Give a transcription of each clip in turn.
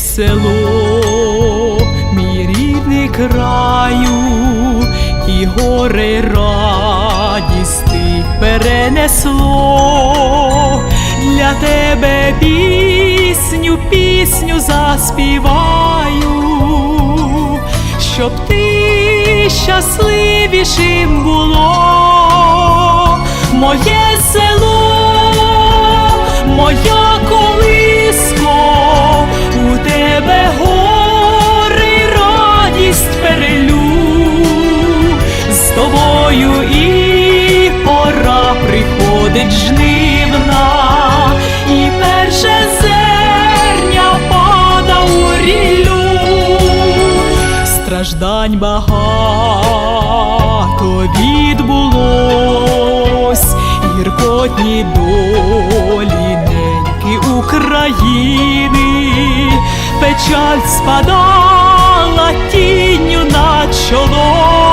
село, мій рідний краю, і гори радість ти перенесло, для тебе пісню, пісню заспіваю, щоб ти щасливішим було, жнивна, і перше зерня пада у ріллю, страждань багато відбулось, гіркотні долі неньки України, печаль спадала тінню на чоло,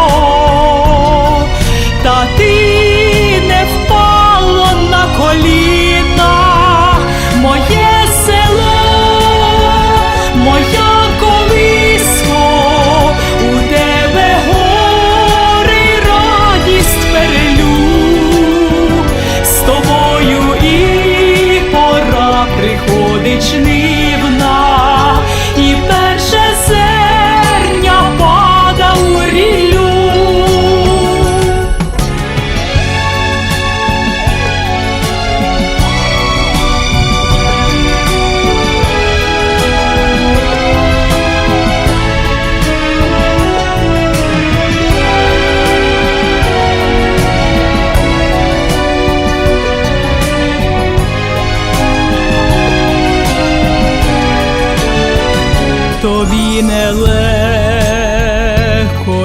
приходить жнивна,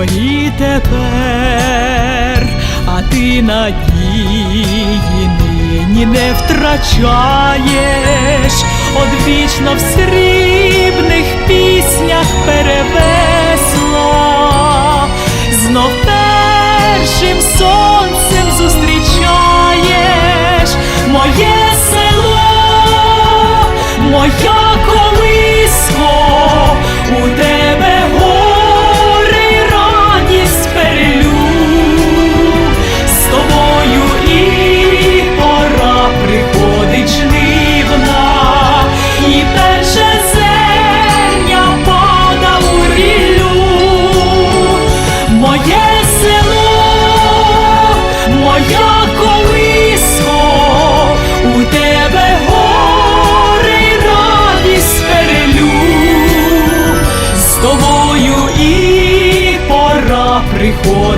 і тепер, а ти надії нині не втрачаєш, одвічно в срібних піснях перевесла, знов першим сонцем зустрічаєш моє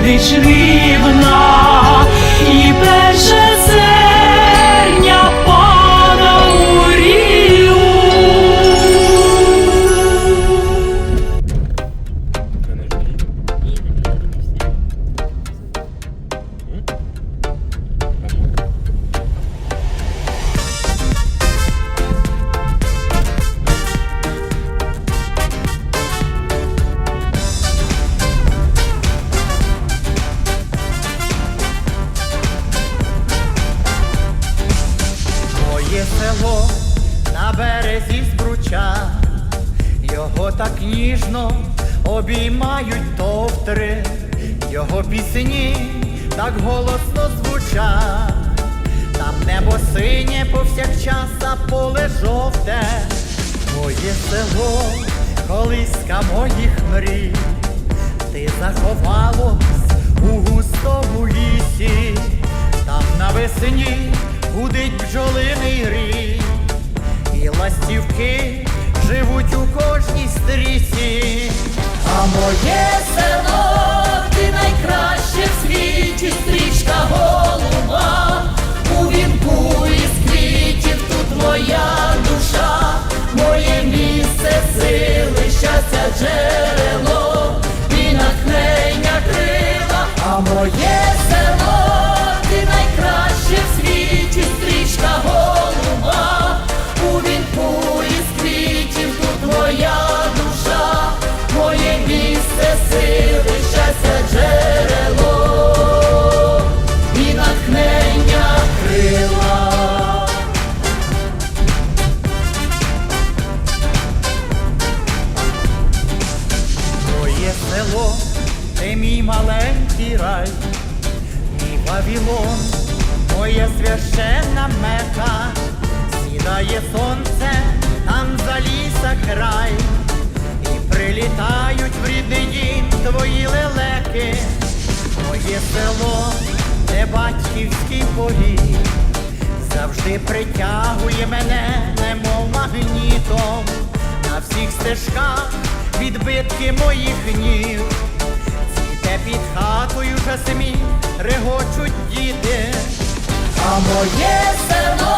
приходить жнивна, ніжно обіймають товтри, його пісні так голосно звучать, там небо синє повсякчас, а поле жовте, моє село, колиска моїх мрій, ти заховалось у густому лісі, там навесні гудить бджолиний рій, і ластівки живуть у кожній стрісі. А моє село, ти найкраще в світі, стрічка голуба, у вінку із квітів тут моя душа, моє місце сили, щастя, джерело, маленький рай, мій Вавилон, моя священна мека, сідає сонце, там за ліса край, і прилітають в рідний дім твої лелеки, моє село, де батьківський поріг, завжди притягує мене, немов магнітом, на всіх стежках відбитки моїх ніг. Цвіте під хатою жасмі регочуть діти. А моє село,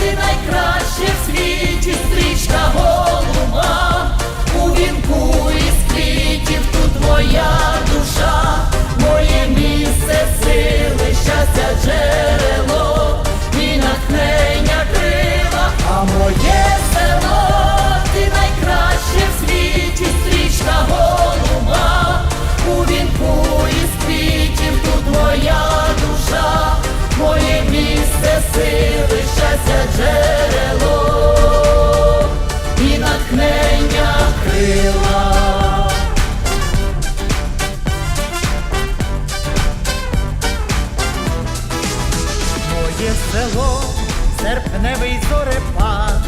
ти найкраще в світі, стрічка голуба, у вінку із квітів тут твоя душа, сили, щастя, джерело і натхнення крила. Моє село, серпневий зорепад,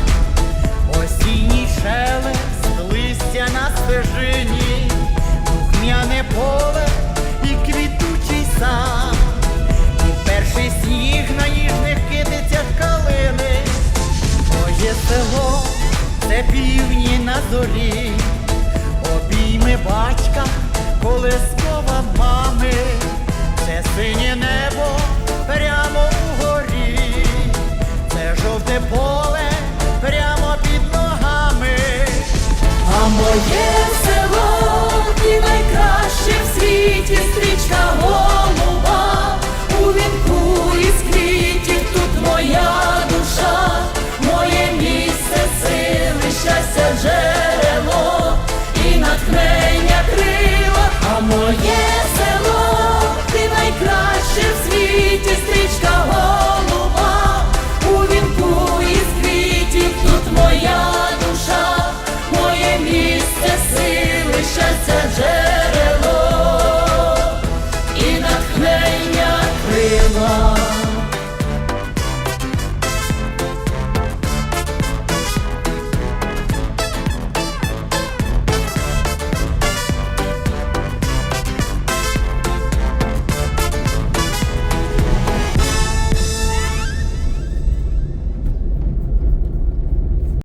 осінній шелест, листя на стежині, духмяне поле і квітучий сад, і перший сніг на ніжних на зорі, обійми батька, колискова мами, це синє небо прямо угорі, це жовте поле прямо під ногами, а моє село і найкраще в світі стрічка.